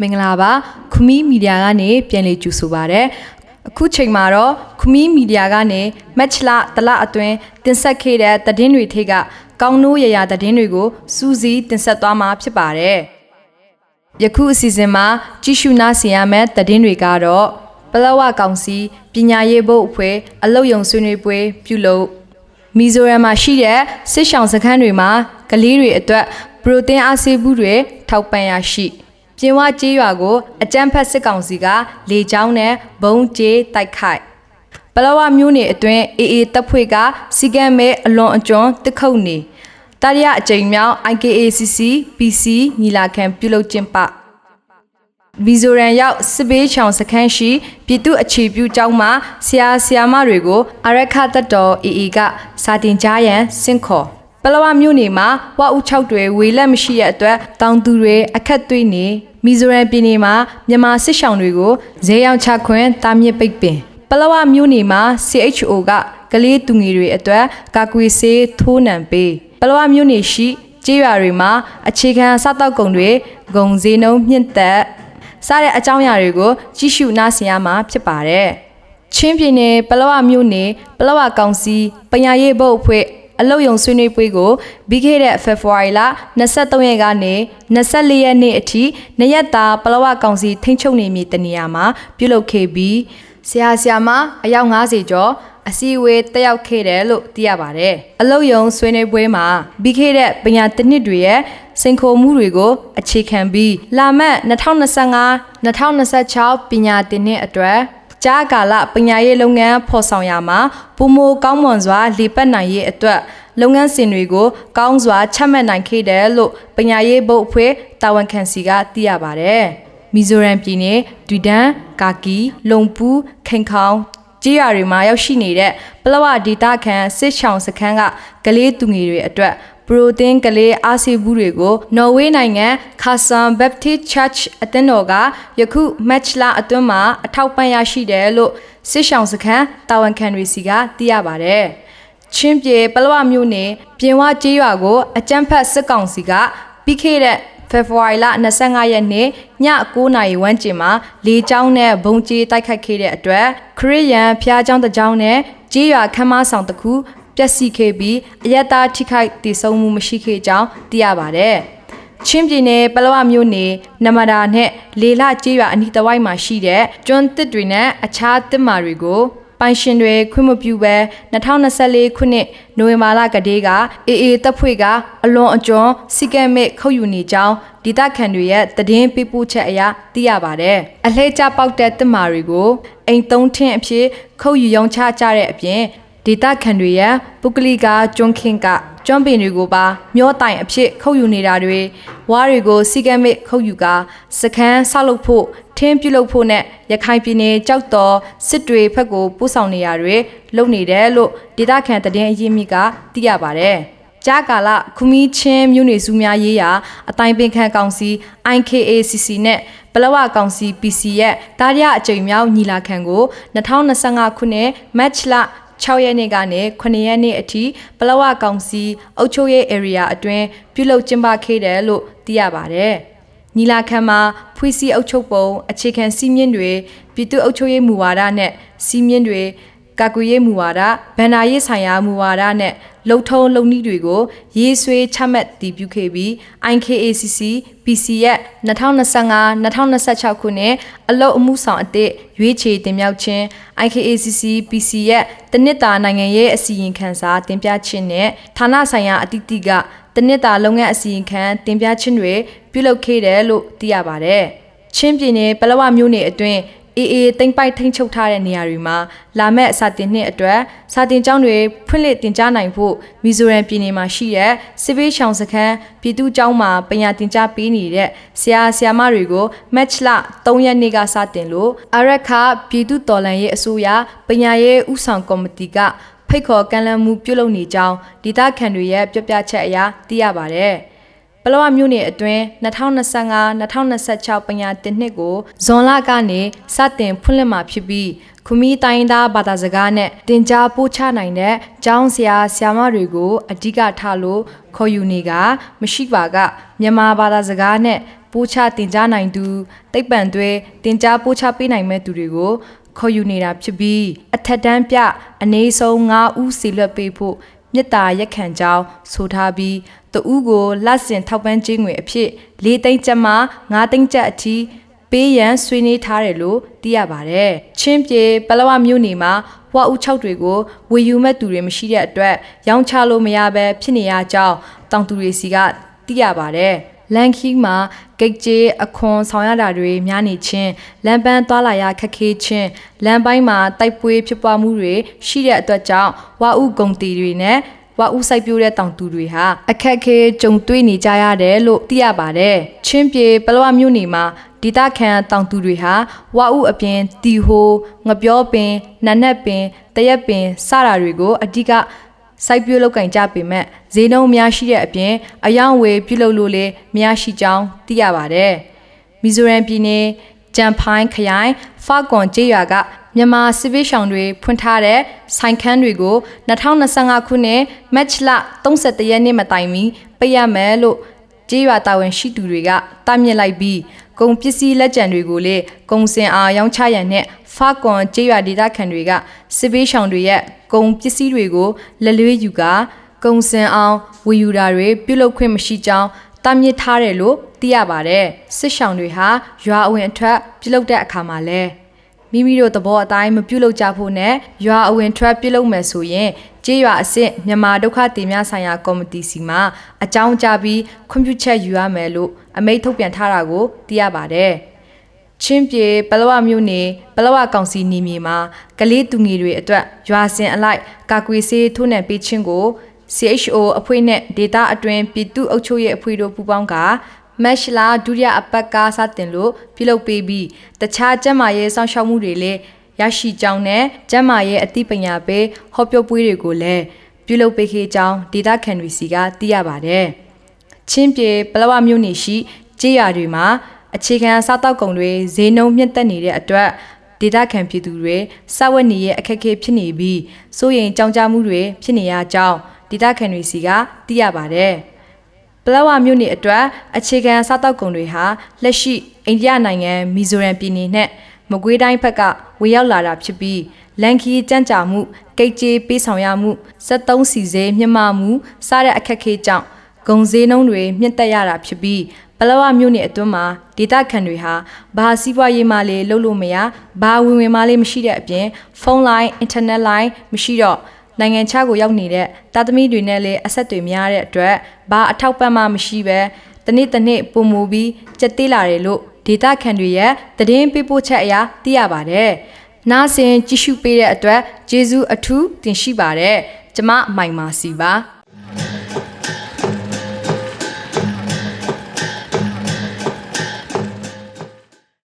မင်္ဂလာပါခမီးမီဒီယာကနေပြန်လည်ကြိုဆိုပါရစေအခုချိန်မှာတော့ခမီးမီဒီယာကနေမက်ချလာတလအတွင်းတင်ဆက်ခဲ့တဲ့သတင်းတွေထိကကောင်းနိုးရရသတင်းတွေကိုစူးစီးတင်ဆက်သွားမှာဖြစ်ပါတယ်ယခုအစီအစဉ်မှာကြည့်ရှုနားဆင်ရမယ့်သတင်းတွေကတော့ပလောဝကောင်စီပညာရေးဘုတ်အဖွဲ့အလုတ်ယုံဆွေးနွေးပွဲပြုလုပ် မီဇိုရမ်မှာရှိတဲ့စစ်ဆောင်စခန်းတွေမှာကလေးတွေအတွက်ပရိုတင်းအားဆေးဘူးတွေထောက်ပံ့ရရှိပြင်ဝကျေးရွာကိုအကြမ်းဖက်စစ်ကောင်စီကလေကြောင်းနဲ့ဘုံကျေးတိုက်ခိုက်ပလောဝမျိုးနေအတွင်းအေအေတပ်ဖွဲ့ကစီကံမဲအလွန်အကျွံတစ်ခုတ်နေတရရအကြိမ်မြောက် IKACC PC ညီလာခံပြုလုပ်ကျင်းပ ဗီဇိုရန်ရောက်စစ်ဘေးချောင်စခန်းရှိပြည်သူအခြေပြုကျောင်းမှာဆရာဆရာမတွေကိုအရက်ခတတ်တော်အေအေကစာတင်ကြားရန်စင့်ခေါ်ပလဝမြို့နယ်မှာဝအုတ်6တွေဝေလက်မရှိတဲ့အတွက်တောင်သူတွေအခက်သွေးနေမီဇိုရန်ပြည်နယ်မှာမြန်မာစစ်ရှောင်တွေကိုဈေးရောင်းချခွင့်တားမြစ်ပိတ်ပင်ပလဝမြို့နယ်မှာ CHO ကကလေးသူငယ်တွေအတွက်ကာကွယ်ဆေးထိုးနှံပေးပလဝမြို့နယ်ရှိကျေးရွာတွေမှာအခြေခံစားတောက်ကုန်တွေဂုံဈေးနှုန်းမြင့်တက် စတဲ့အကြောင်းအရာတွေကိုကြည့်ရှုနားဆင်ရမှာဖြစ်ပါတယ်။ချင်းပြည်နယ်ပလောဝမြို့နယ်ပလောဝကောင်စီပညာရေးဘုတ်အဖွဲ့အလုတ်ယုံဆွေးနွေးပွဲကိုပြီးခဲ့တဲ့ဖေဖော်ဝါရီလ23ရက်ကနေ24ရက်နေ့အထိနှစ်ရက်တာပလောဝကောင်စီထိန်းချုပ်နေမည်တနေရာမှာပြုလုပ်ခဲ့ပြီးဆရာဆရာမအယောက်90ကျော် အစည်းအဝေးတက်ရောက်ခဲ့တယ်လို့သိရပါတယ်။အလုတ်ယုံဆွေးနွေးပွဲမှာပြီးခဲ့တဲ့ပညာတစ်နှစ်တွေရဲ့စိန်ခေါ်မှုတွေကိုအခြေခံပြီးလာမယ့်2025-2026ပညာသင်နှစ်အတွက်ကြားကာလပညာရေးလုပ်ငန်းဖော်ဆောင်ရမှာပုံမကောင်းမွန်စွာလေပတ်နိုင်ရေးအတွက်လုပ်ငန်းစဉ်တွေကိုကောင်းစွာချမှတ်နိုင်ခဲ့တယ်လို့ပညာရေးဘုတ်အဖွဲ့တာဝန်ခံစီကသိရပါတယ်။မီဇိုရမ်ပြည်နယ်ဒွီဒန်ကာကီလုံပူးခင်ခေါင် ကြေးရွာတွေမှာရောက်ရှိနေတဲ့ပလဝဒေတာခန်စစ်ချောင်စခန်းကကလေးသူငယ်တွေအတွက်ပရိုတင်းကလေးအားဆေးဘူးတွေကိုနော်ဝေးနိုင်ငံခါဆန်ဘက်တစ်ချာချ်အသင်းတော်ကယခုမက်ချ်လာအတွင်းမှာအထောက်ပံ့ရရှိတယ်လို့စစ်ချောင်စခန်းတာဝန်ခံတွေစီကသိရပါတယ်။ချင်းပြေပလဝမျိုးနယ်ပြင်ဝကျေးရွာကိုအကြမ်းဖက်စစ်ကောင်စီကပြီးခဲ့တဲ့ ဖေဖော်ဝါရီလ25ရက်နေ့ည9:00နာရီဝန်းကျင်မှာလေကြောင်းနဲ့ဘုံကျည်တိုက်ခိုက်ခဲ့တဲ့အတွက်ခရစ်ယာန်ဖျားကျောင်းတစ်ကျောင်းနဲ့ကြေးရွာခမ်းမဆောင်တစ်ခုပျက်စီးခဲ့ပြီးအယက်သားထိခိုက်တည်ဆုံးမှုမရှိခဲ့ကြောင်းသိရပါတယ်။ချင်းပြည်နယ်ပလောဝမြို့နယ်နမဒါနဲ့လေလကျေးရွာအနီးတစ်ဝိုက်မှာရှိတဲ့ကျွန်းတစ်တွေနဲ့အခြားတစ်မာတွေကို ပိုင်ရှင်တွေခွင့်မပြုဘဲ2024ခုနှစ်နိုဝင်ဘာလကတည်းကအေအေတပ်ဖွဲ့ကအလွန်အကျွံစီကံမဲ့ခုတ်ယူနေကြောင်းဒေသခံတွေရဲ့သတင်းပေးပို့ချက်အရသိရပါတယ်။အလှည့်ကျပေါက်တဲ့တစ်မာတွေကိုအိမ်သုံးထင်းအဖြစ်ခုတ်ယူရောင်းချကြတဲ့အပြင် ဒေတာခန်တွေရဲ့ပုဂ္ဂလိကကျွန်းခင်းကကျွန်းပင်တွေကိုပါမျောတိုင်အဖြစ်ခုတ်ယူနေတာတွေဝါးတွေကိုစီကံမစ်ခုတ်ယူကစခန်းဆောက်လုပ်ဖို့ထင်းပြုလုပ်ဖို့နဲ့ရခိုင်ပြည်နယ်ကြောက်တော်စစ်တွေဖက်ကိုပို့ဆောင်နေရတွေလုပ်နေတယ်လို့ဒေတာခန်တည်င်းအရင်းမြစ်ကသိရပါတယ်ကြားကာလခူမီချင်းမြို့နယ်စုများရေးရာအတိုင်းပင်ခံကောင်စီ IKACC နဲ့ပလဝကောင်စီ PC ရဲ့တာရအကြိမ်မြောက်ညီလာခံကို2025ခုနှစ်မတ်လ 6ရက်နေ့ကနေ9ရက်နေ့အထိပလောဝကောင်စီအုပ်ချုပ်ရေး area အတွင်းပြုလုပ်ကျင်းပခဲ့တယ်လို့သိရပါတယ်။ညီလာခံမှာဖွေးစီအုပ်ချုပ်ပုံအခြေခံစည်းမျဉ်းတွေပြည်သူ့အုပ်ချုပ်ရေးမူဝါဒနဲ့စည်းမျဉ်းတွေ ကာကွယ်ရေးမူဝါဒဗန္ဒာရေးဆိုင်ရာမူဝါဒနဲ့လုံထုံးလုံနည်းတွေကိုရေးဆွဲချမှတ်တည်ပြုခဲ့ပြီး IKACC PC ရဲ့2025-2026ခုနှစ်အလုတ်အမှုဆောင်အသစ်ရွေးချယ်တင်မြှောက်ခြင်း IKACC PC ရဲ့တနစ်တာနိုင်ငံရေးအစီရင်ခံစာတင်ပြခြင်းနဲ့ဌာနဆိုင်ရာအသီးသီးကတနစ်တာလုပ်ငန်းအစီရင်ခံတင်ပြခြင်းတွေပြုလုပ်ခဲ့တယ်လို့သိရပါတယ်။ချင်းပြည်နယ်ပလဝမြို့နယ်အတွင်း အေးအေးတိမ့်ပိုက်ထိန်ချုပ်ထားတဲ့နေရာတွေမှာလာမဲ့စာတင်နှစ်အတွက်စာတင်ကျောင်းတွေဖွင့်လှစ်တင်ကြားနိုင်ဖို့မီဇိုရမ်ပြည်နယ်မှာရှိတဲ့စစ်ဘေးရှောင်စခန်းပြည်သူ့ကျောင်းမှာပညာတင်ကြားပေးနေတဲ့ဆရာဆရာမတွေကိုမက်ချ်လ3ရက်နေ့ကစတင်လို့အရက်ခပြည်သူ့တော်လှန်ရေးအစိုးရပညာရေးဥဆောင်ကော်မတီကဖိတ်ခေါ်ကမ်းလှမ်းမှုပြုလုပ်နေကြောင်းဒေသခံတွေရဲ့ပြောပြချက်အရသိရပါတယ်။ ပလောဝမြို့နယ်အတွင်း2025-2026ပညာတင်နှစ်ကိုဇွန်လကနေစတင်ဖွင့်လှစ်မှာဖြစ်ပြီး ခမီးတိုင်းသားဘာသာစကားနဲ့တင် जा ပို့ချနိုင်တဲ့ကျောင်းဆရာဆရာမတွေကိုအဓိကထားလို့ခေါ်ယူနေကမရှိပါကမြန်မာဘာသာစကားနဲ့ပို့ချတင် जा နိုင်သူတိတ်ပံသွဲတင် जा ပို့ချပေးနိုင်မဲ့သူတွေကိုခေါ်ယူနေတာဖြစ်ပြီးအထက်တန်းပြအနေဆုံး9ဦးစီလွတ်ပေးဖို့ မြစ်တာရက်ခံကြောင်းဆိုထားပြီးတဦးကိုလက်စင်ထောက်ပံ့ခြင်းငွေအဖြစ်၄သိန်းကျပ်မှ9သိန်းကျပ်အထိပေးရန်ဆွေးနွေးထားတယ်လို့သိရပါတယ်။ချင်းပြေပလဝမြို့နယ်မှာဝါဦး6တွေကိုဝေယူမဲ့သူတွေမရှိတဲ့အတွက်ရောင်းချလို့မရဘဲဖြစ်နေရကြောင်းတောင်သူတွေစီကသိရပါတယ်။ လန်ခီမှာဂိတ်ကျေးအခွန်ဆောင်ရတာတွေများနေခြင်းလမ်းပန်းသွားလာရခက်ခဲခြင်းလမ်းပိုင်းမှာတိုက်ပွဲဖြစ်ပွားမှုတွေရှိတဲ့အတွက်ကြောင့်ဝါဥဂုံတီတွေနဲ့ဝါဥစိုက်ပျိုးတဲ့တောင်သူတွေဟာအခက်အခဲကြုံတွေ့နေကြရတယ်လို့သိရပါတယ်။ချင်းပြေပလောဝမြို့နယ်မှာဒေသခံတောင်သူတွေဟာဝါဥအပြင်တီဟိုငပြောပင်နတ်နက်ပင်တရက်ပင်စတာတွေကိုအဓိက စိုက်ပျိုးလောက်ကင်ကြပေမဲ့ဈေးနှုန်းများရှိတဲ့အပြင်အယောင်ဝယ်ပြုလုပ်လို့လည်းများရှိကြောင်းသိရပါတယ်။မီဇိုရမ်ပြည်နယ်ဂျမ်ဖိုင်းခရိုင်ဖာကွန်ကျေးရွာကမြန်မာစစ်ပေးဆောင်တွေဖွင့်ထားတဲ့ဆိုင်ခန်းတွေကို2025ခုနှစ်မတ်လ31ရက်နေ့မတိုင်မီပိတ်ရမယ်လို့ကျေးရွာတာဝန်ရှိသူတွေကတားမြစ်လိုက်ပြီးကုန်ပစ္စည်းလက်ကျန်တွေကိုလည်းကုန်စင်အားရောင်းချရန်နဲ့ဖာကွန်ကျေးရွာဒေသခံတွေကစစ်ပေးဆောင်တွေရဲ့ ကုန်ပစ္စည်းတွေကိုလက်လွေးယူကာကုန်စင်အောင်ဝယ်ယူတာတွေပြုလုပ်ခွင့်မရှိကြောင်းတားမြစ်ထားတယ်လို့သိရပါတယ်စစ်ဆောင်တွေဟာရွာအဝင်အထွက်ပြုလုပ်တဲ့အခါမှာလဲမိမိတို့သဘောအတိုင်းမပြုလုပ်ကြဖို့နဲ့ရွာအဝင်ထွက်ပြုလုပ်မယ်ဆိုရင်ကျေးရွာအဆင့်မြန်မာဒုက္ခသည်များဆိုင်ရာကော်မတီစီမှာအကြောင်းကြားပြီးခွင့်ပြုချက်ယူရမယ်လို့အမိန့်ထုတ်ပြန်ထားတာကိုသိရပါတယ်။ ချင်းပြေပလဝမြို့နယ်ပလဝကောင်စီနေမြေမှာကလေးသူငယ်တွေအတွက်ရွာစင်အလိုက်ကာကွယ်ဆေးထိုးနှံပေးခြင်းကို CHO အဖွဲ့နဲ့ဒေတာအတွင်းပြည်သူ့အုပ်ချုပ်ရေးအဖွဲ့တို့ပူးပေါင်းကမက်ရှလာဒုတိယအပတ်ကားစတင်လို့ပြုလုပ်ပေးပြီးတခြားကျန်းမာရေးစောင့်ရှောက်မှုတွေလည်းရရှိကြောင်းနဲ့ကျန်းမာရေးအသိပညာပေးဟောပြောပွဲတွေကိုလည်းပြုလုပ်ပေးခဲ့ကြောင်းဒေတာခန်တွေစီကသိရပါတယ်။ချင်းပြေပလဝမြို့နယ်ရှိကျေးရွာတွေမှာ အခြေခံစားတောက်ကုန်တွေဈေးနှုန်းမြင့်တက်နေတဲ့အတွက်ဒေတာခံပြည်သူတွေစဝက်နေရဲ့အခက်အခဲဖြစ်နေပြီးစိုးရိမ်ကြောင်ကြမှုတွေဖြစ်နေရကြောင်းဒေတာခံတွေစီကသိရပါတယ်။ပလဝမြို့နယ်အတွက်အခြေခံစားတောက်ကုန်တွေဟာလက်ရှိအိန္ဒိယနိုင်ငံမီဇိုရမ်ပြည်နယ်နဲ့မကွေးတိုင်းဘက်ကဝေရောက်လာတာဖြစ်ပြီးလန်ခီကြမ်းကြာမှုကိတ်ကြေးပေးဆောင်ရမှု73စီစဲမြင့်မာမှုစတဲ့အခက်အခဲကြောင့်ဂုံဈေးနှုန်းတွေမြင့်တက်ရတာဖြစ်ပြီး ပလဝမြို့နယ်အတွင်းမှာဒေတာခန်တွေဟာဘာစီးပွားရေးမှလည်းလုပ်လို့မရဘာဝင်ဝင်မှလည်းမရှိတဲ့အပြင်ဖုန်းလိုင်းအင်တာနက်လိုင်းမရှိတော့နိုင်ငံခြားကိုရောက်နေတဲ့တာသမီတွေနဲ့လည်းအဆက်တွေများတဲ့အတွက်ဘာအထောက်ပံ့မှမရှိပဲတနေ့တနေ့ပုံမူပြီးကြက်သေးလာတယ်လို့ဒေတာခန်တွေရဲ့သတင်းပေးပို့ချက်အရသိရပါတယ်။နားဆင်ကြည့်ရှုပေးတဲ့အတွက်ကျေးဇူးအထူးတင်ရှိပါတယ်။ကျမမိုင်မာစီပါ။